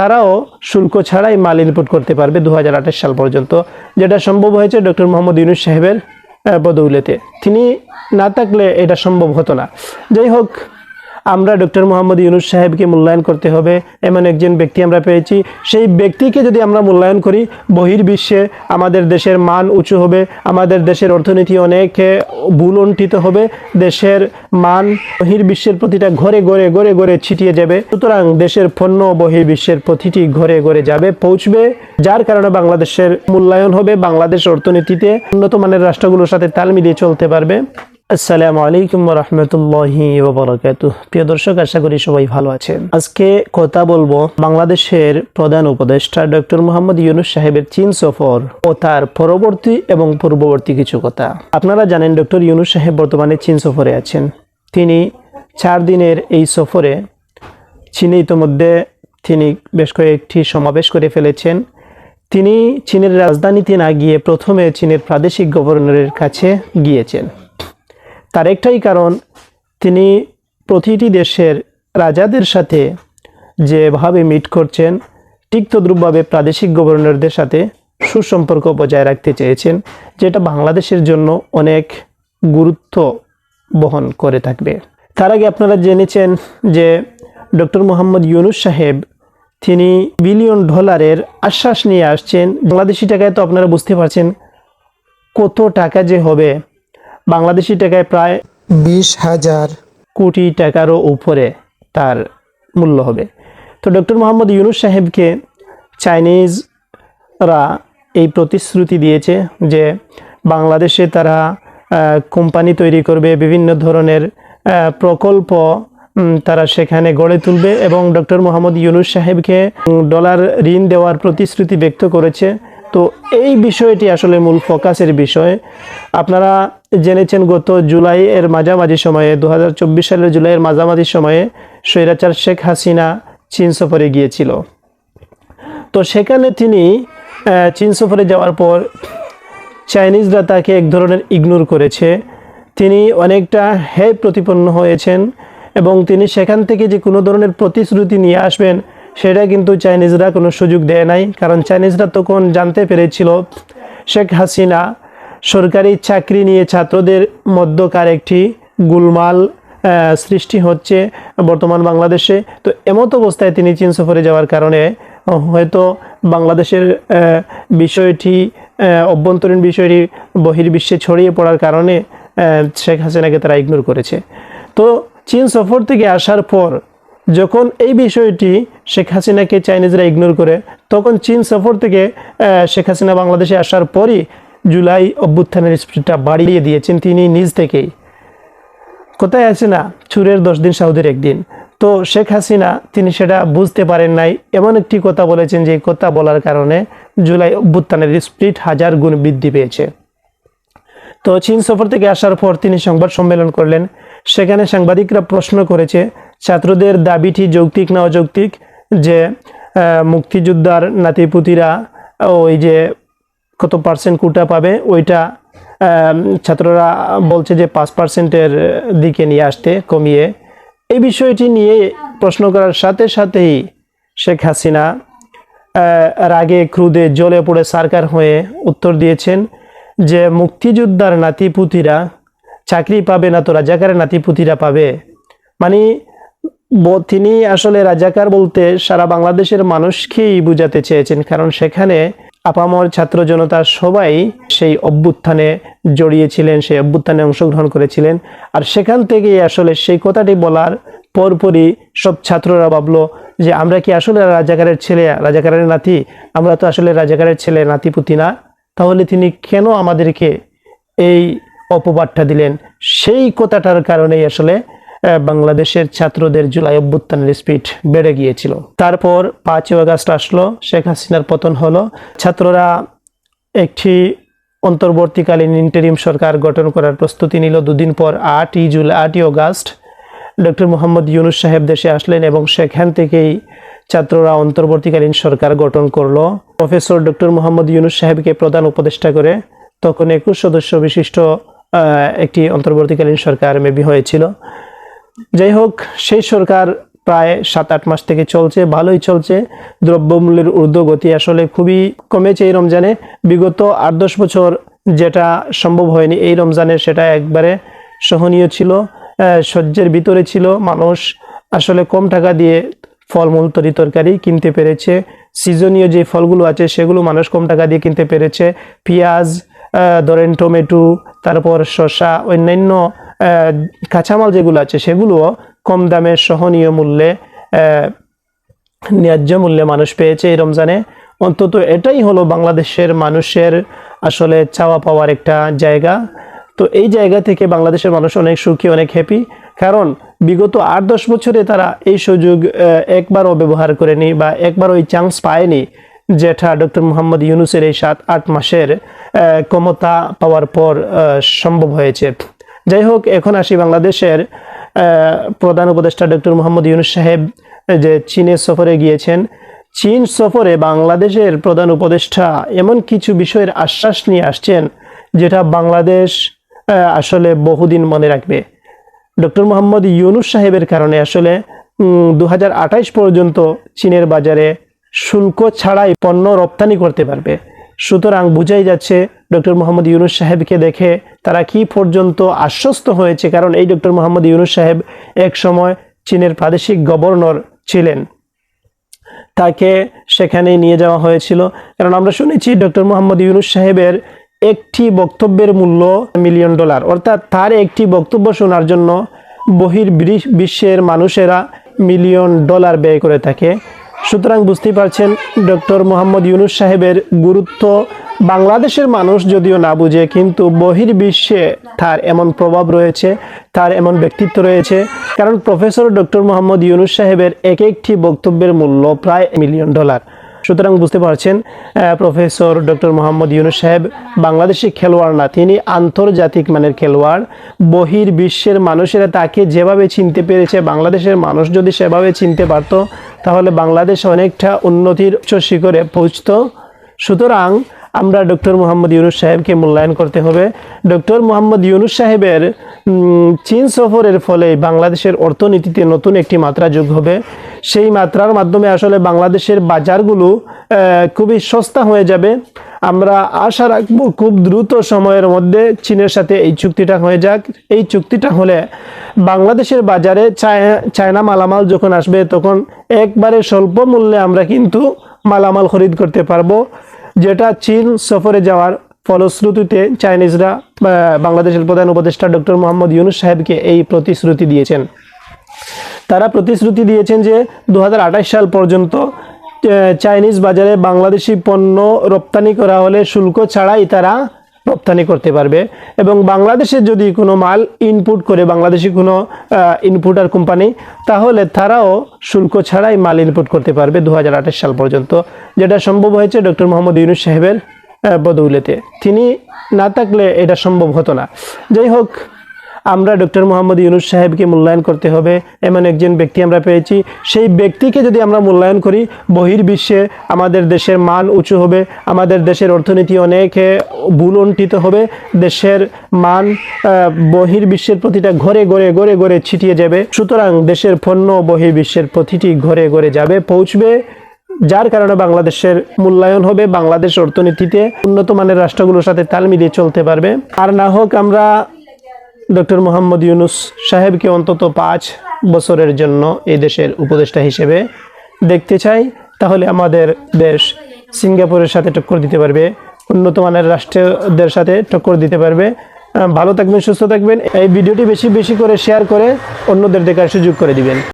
তারাও শুল্ক ছাড়াই মাল ইনপুট করতে পারবে দু হাজার আঠাশ সাল পর্যন্ত। যেটা সম্ভব হয়েছে ডক্টর মোহাম্মদ ইউনুস সাহেবের বদৌলেতে বদৌলতে। তিনি না থাকলে এটা সম্ভব হতো না। যাই হোক আমরা ডক্টর মোহাম্মদ ইউনুস সাহেবকে মূল্যায়ন করতে হবে। এমন একজন ব্যক্তি আমরা পেয়েছি। সেই ব্যক্তিকে যদি আমরা মূল্যায়ন করি বহির্বিশ্বে আমাদের দেশের মান উঁচু হবে আমাদের দেশের অর্থনীতি অনেক আহ, হবে দেশের মান বহির্বিশ্বের প্রতিটা ঘরে ঘরে ঘরে ঘরে ছিটিয়ে যাবে। সুতরাং দেশের পণ্য বহির্বিশ্বের প্রতিটি ঘরে ঘরে যাবে পৌঁছবে যার কারণে বাংলাদেশের মূল্যায়ন হবে বাংলাদেশ অর্থনীতিতে উন্নত মানের রাষ্ট্রগুলোর সাথে তাল মিলিয়ে চলতে পারবে। আসসালামু আলাইকুম রহমতুল্লাহি ওবরাকাতু প্রিয় দর্শক, আশা করি সবাই ভালো আছেন। আজকে কথা বলব বাংলাদেশের প্রধান উপদেষ্টা ডক্টর মোহাম্মদ ইউনুস সাহেবের চীন সফর ও তার পরবর্তী এবং পূর্ববর্তী কিছু কথা। আপনারা জানেন ডক্টর ইউনুস সাহেব বর্তমানে চীন সফরে আছেন। তিনি চার দিনের এই সফরে চীনে ইতোমধ্যে তিনি বেশ কয়েকটি সমাবেশ করে ফেলেছেন। তিনি চীনের রাজধানীতে না গিয়ে প্রথমে চীনের প্রাদেশিক গভর্নরের কাছে গিয়েছেন। তার একটাই কারণ, তিনি প্রতিটি দেশের রাজাদের সাথে যেভাবে মিট করছেন, ঠিক তদ্রুপভাবে প্রাদেশিক গভর্নরদের সাথে সুসম্পর্ক বজায় রাখতে চেয়েছেন, যেটা বাংলাদেশের জন্য অনেক গুরুত্ব বহন করে থাকবে। তার আগে আপনারা জেনেছেন যে ডক্টর মোহাম্মদ ইউনুস সাহেব, তিনি বিলিয়ন ডলারের আশ্বাস নিয়ে আসছেন, বাংলাদেশি টাকায় তো আপনারা বুঝতে পারছেন কত টাকা যে হবে। বাংলাদেশি টাকায় প্রায় বিশ হাজার কোটি টাকারও উপরে তার মূল্য হবে। তো ডক্টর মোহাম্মদ ইউনুস সাহেবকে চাইনিজরা এই প্রতিশ্রুতি দিয়েছে যে বাংলাদেশে তারা কোম্পানি তৈরি করবে বিভিন্ন ধরনের প্রকল্প তারা সেখানে গড়ে তুলবে এবং ডক্টর মোহাম্মদ ইউনুস সাহেবকে ডলার ঋণ দেওয়ার প্রতিশ্রুতি ব্যক্ত করেছে। তো এই বিষয়টি আসলে মূল ফোকাসের বিষয়। আপনারা জেনেছেন গত জুলাই এর মাঝামাঝি সময়ে দু হাজার চব্বিশ সালের জুলাইয়ের মাঝামাঝি সময়ে স্বৈরাচার শেখ হাসিনা চীন সফরে গিয়েছিল। তো সেখানে তিনি চীন সফরে যাওয়ার পর চাইনিজরা তাকে এক ধরনের ইগনোর করেছে। তিনি অনেকটা হে প্রতিপন্ন হয়েছেন এবং তিনি সেখান থেকে যে কোনো ধরনের প্রতিশ্রুতি নিয়ে আসবেন সেটা কিন্তু চাইনিজরা কোনো সুযোগ দেয় নাই। কারণ চাইনিজরা তখন জানতে পেরেছিল, শেখ হাসিনা সরকারি চাকরি নিয়ে ছাত্রদের মধ্যকার একটি গুলমাল সৃষ্টি হচ্ছে বর্তমান বাংলাদেশে। তো এমত অবস্থায় তিনি চীন সফরে যাওয়ার কারণে, হয়তো বাংলাদেশের বিষয়টি অভ্যন্তরীণ বিষয়টি বহির্বিশ্বে ছড়িয়ে পড়ার কারণে শেখ হাসিনাকে তারা ইগনোর করেছে। তো চীন সফর থেকে আসার পর যখন এই বিষয়টি শেখ হাসিনাকে চাইনিজরা ইগনোর করে, তখন চীন সফর থেকে শেখ হাসিনা বাংলাদেশে আসার পরই জুলাই অভ্যুত্থানের স্পিডটা বাড়িয়ে দিয়েছেন তিনি নিজ থেকেই। কোথায় আছে না? চুরের দশ দিন সাউদের একদিন। তো শেখ হাসিনা, তিনি সেটা বুঝতে পারেন নাই। এমন একটি কথা বলেছেন যে কথা বলার কারণে জুলাই অভ্যুত্থানের স্পিড হাজার গুণ বৃদ্ধি পেয়েছে। তো চীন সফর থেকে আসার পর তিনি সংবাদ সম্মেলন করলেন। সেখানে সাংবাদিকরা প্রশ্ন করেছে ছাত্রদের দাবিটি যৌক্তিক না অযৌক্তিক যে মুক্তিযোদ্ধার নাতিপুতিরা ওই যে কত পার্সেন্ট কোটা পাবে, ওইটা ছাত্ররা বলছে যে পাঁচ পার্সেন্টের দিকে নিয়ে আসতে, কমিয়ে। এই বিষয়টি নিয়ে প্রশ্ন করার সাথে সাথেই শেখ হাসিনা রাগে ক্রুদে জ্বলে পড়ে সরকার হয়ে উত্তর দিয়েছেন যে, মুক্তিযোদ্ধার নাতিপুতিরা চাকরি পাবে না তো রাজাকারের নাতিপুতিরা পাবে। মানে তিনি আসলে রাজাকার বলতে সারা বাংলাদেশের মানুষকেই বুঝাতে চেয়েছেন, কারণ সেখানে আপামর ছাত্র জনতা সবাই সেই অভ্যুত্থানে জড়িয়েছিলেন, সেই অভ্যুত্থানে অংশগ্রহণ করেছিলেন। আর সেখান থেকেই আসলে সেই কথাটি বলার পরপরই সব ছাত্ররা ভাবলো যে, আমরা কি আসলে রাজাকারের ছেলে, রাজাকারের নাতি? আমরা তো আসলে রাজাকারের ছেলে, নাতিপুতি না। তাহলে তিনি কেন আমাদেরকে এই অপবাদটা দিলেন? সেই কথাটার কারণেই আসলে বাংলাদেশের ছাত্রদের জুলাই অভ্যুত্থানের স্পিড বেড়ে গিয়েছিল। তারপর পাঁচই আগস্ট আসলো, শেখ হাসিনার পতন হলো। ছাত্ররা একটি অন্তর্বর্তীকালীন ইন্টারিম সরকার গঠন করার প্রস্তুতি নিল। দুদিন পর আটই জুলাই আটই অগাস্ট ডক্টর মোহাম্মদ ইউনুস সাহেব দেশে আসলেন এবং সেখান থেকেই ছাত্ররা অন্তর্বর্তীকালীন সরকার গঠন করল। প্রফেসর ডক্টর মোহাম্মদ ইউনুস সাহেবকে প্রধান উপদেষ্টা করে তখন একুশ সদস্য বিশিষ্ট একটি অন্তর্বর্তীকালীন সরকার মেবি হয়েছিল। যাই হোক সেই সরকার প্রায় সাত আট মাস থেকে চলছে, ভালোই চলছে। দ্রব্যমূল্যের ঊর্ধ্বগতি আসলে খুবই কমেছে এই রমজানে। বিগত আট দশ বছর যেটা সম্ভব হয়নি এই রমজানে সেটা একবারে সহনীয় ছিল সহ্যের ভিতরে ছিল। মানুষ আসলে কম টাকা দিয়ে ফলমূল, তরি তরকারি কিনতে পেরেছে। সিজনীয় যে ফলগুলো আছে সেগুলো মানুষ কম টাকা দিয়ে কিনতে পেরেছে। পেঁয়াজ ধরেন টমেটো, তারপর শসা, অন্যান্য কাঁচামাল যেগুলো আছে সেগুলোও কম দামে সহনীয় মূল্যে ন্যায্য মূল্যে মানুষ পেয়েছে এই রমজানে। অন্তত এটাই হলো বাংলাদেশের মানুষের আসলে চাওয়া পাওয়ার একটা জায়গা। তো এই জায়গা থেকে বাংলাদেশের মানুষ অনেক সুখী, অনেক হ্যাপি কারণ বিগত আট দশ বছরে তারা এই সুযোগ একবারও ব্যবহার করেনি বা একবারও এই চান্স পায়নি যেটা ডক্টর মোহাম্মদ ইউনুসের এই সাত, আট মাসের ক্ষমতা পাওয়ার পর সম্ভব হয়েছে। যাই হোক এখন আসি বাংলাদেশের প্রধান উপদেষ্টা ডক্টর মোহাম্মদ ইউনুস সাহেব, যে চীনের সফরে গিয়েছেন। চীন সফরে বাংলাদেশের প্রধান উপদেষ্টা এমন কিছু বিষয়ের আশ্বাস নিয়ে আসছেন, যেটা বাংলাদেশ আসলে বহুদিন মনে রাখবে। ডক্টর মোহাম্মদ ইউনুস সাহেবের কারণে আসলে দু পর্যন্ত চীনের বাজারে শুল্ক ছাড়াই পণ্য রপ্তানি করতে পারবে। সুতরাং বোঝাই যাচ্ছে ডক্টর মোহাম্মদ ইউনুস সাহেবকে দেখে তারা কি পর্যন্ত আশ্বস্ত হয়েছে? কারণ এই ডক্টর মোহাম্মদ ইউনুস সাহেব এক সময় চীনের প্রাদেশিক গভর্নর ছিলেন। তাকে সেখানে নিয়ে যাওয়া হয়েছিল। কারণ আমরা শুনেছি ডক্টর মোহাম্মদ ইউনুস সাহেবের একটি বক্তব্যের মূল্য মিলিয়ন ডলার। অর্থাৎ তার একটি বক্তব্য শোনার জন্য বহির বিশ্বের মানুষেরা মিলিয়ন ডলার ব্যয় করে থাকে। সুতরাং বুঝতেই পারছেন, ডক্টর মোহাম্মদ ইউনুস সাহেবের গুরুত্ব বাংলাদেশের মানুষ যদিও না বুঝে, কিন্তু বহির বিশ্বে তার এমন প্রভাব রয়েছে, তার এমন ব্যক্তিত্ব রয়েছে। কারণ প্রফেসর ডক্টর মোহাম্মদ ইউনুস সাহেবের এক একটি বক্তব্যের মূল্য প্রায় মিলিয়ন ডলার। সুতরাং বুঝতে পারছেন প্রফেসর ডক্টর মোহাম্মদ ইউনুস সাহেব বাংলাদেশি খেলোয়াড় না, তিনি আন্তর্জাতিক মানের খেলোয়াড়। বহির বিশ্বের মানুষেরা তাকে যেভাবে চিনতে পেরেছে, বাংলাদেশের মানুষ যদি সেভাবে চিনতে পারতো তাহলে বাংলাদেশ অনেকটা উন্নতির উচ্চ শিখরে পৌঁছত। সুতরাং আমরা ডক্টর মোহাম্মদ ইউনুস সাহেবকে মূল্যায়ন করতে হবে। ডক্টর মোহাম্মদ ইউনুস সাহেবের চীন সফরের ফলে বাংলাদেশের অর্থনীতিতে নতুন একটি মাত্রা যোগ হবে। সেই মাত্রার মাধ্যমে আসলে বাংলাদেশের বাজারগুলো খুবই সস্তা হয়ে যাবে। আমরা আশা রাখব খুব দ্রুত সময়ের মধ্যে চীনের সাথে এই চুক্তিটা হয়ে যাক। এই চুক্তিটা হলে বাংলাদেশের বাজারে চায়- চায়না মালামাল যখন আসবে, তখন একবারে স্বল্প মূল্যে আমরা কিন্তু মালামাল খরিদ করতে পারব, যেটা চীন সফরে যাওয়ার ফলশ্রুতিতে চাইনিজরা বাংলাদেশের প্রধান উপদেষ্টা ডক্টর মোহাম্মদ ইউনুস সাহেবকে এই প্রতিশ্রুতি দিয়েছেন। তারা প্রতিশ্রুতি দিয়েছেন যে দু হাজার আঠাশ সাল পর্যন্ত চাইনিজ বাজারে বাংলাদেশি পণ্য রপ্তানি করা হলে শুল্ক ছাড়াই তারা রপ্তানি করতে পারবে। এবং বাংলাদেশে যদি কোনো মাল ইনপুট করে, বাংলাদেশি কোনো ইনপুটার কোম্পানি তাহলে তারাও শুল্ক ছাড়াই মাল ইনপুট করতে পারবে দু হাজার আঠাশ সাল পর্যন্ত। যেটা সম্ভব হয়েছে ডক্টর মোহাম্মদ ইউনুস সাহেবের বদৌলেতে। তিনি না থাকলে এটা সম্ভব হতো না। যাই হোক আমরা ডক্টর মোহাম্মদ ইউনুস সাহেবকে মূল্যায়ন করতে হবে। এমন একজন ব্যক্তি আমরা পেয়েছি। সেই ব্যক্তিকে যদি আমরা মূল্যায়ন করি, বহির্বিশ্বে আমাদের দেশের মান উঁচু হবে, আমাদের দেশের অর্থনীতি অনেক বুলন্টিত হবে, দেশের মান বহির্বিশ্বের প্রতিটা ঘরে ঘরে ঘরে ঘরে ছিটিয়ে যাবে। সুতরাং দেশের পণ্য বহির্বিশ্বের প্রতিটি ঘরে ঘরে যাবে, পৌঁছবে। যার কারণে বাংলাদেশের মূল্যায়ন হবে, বাংলাদেশ অর্থনীতিতে উন্নত মানের রাষ্ট্রগুলোর সাথে তাল মিলিয়ে চলতে পারবে। আর না হোক আমরা ডক্টর মোহাম্মদ ইউনুস সাহেবকে অন্তত পাঁচ বছরের জন্য এই দেশের উপদেষ্টা হিসেবে দেখতে চাই। তাহলে আমাদের দেশ সিঙ্গাপুরের সাথে টক্কর দিতে পারবে উন্নত মানের রাষ্ট্রদের সাথে টক্কর দিতে পারবে। ভালো থাকবেন, সুস্থ থাকবেন। এই ভিডিওটি বেশি বেশি করে শেয়ার করে অন্যদের দেখার সুযোগ করে দিবেন।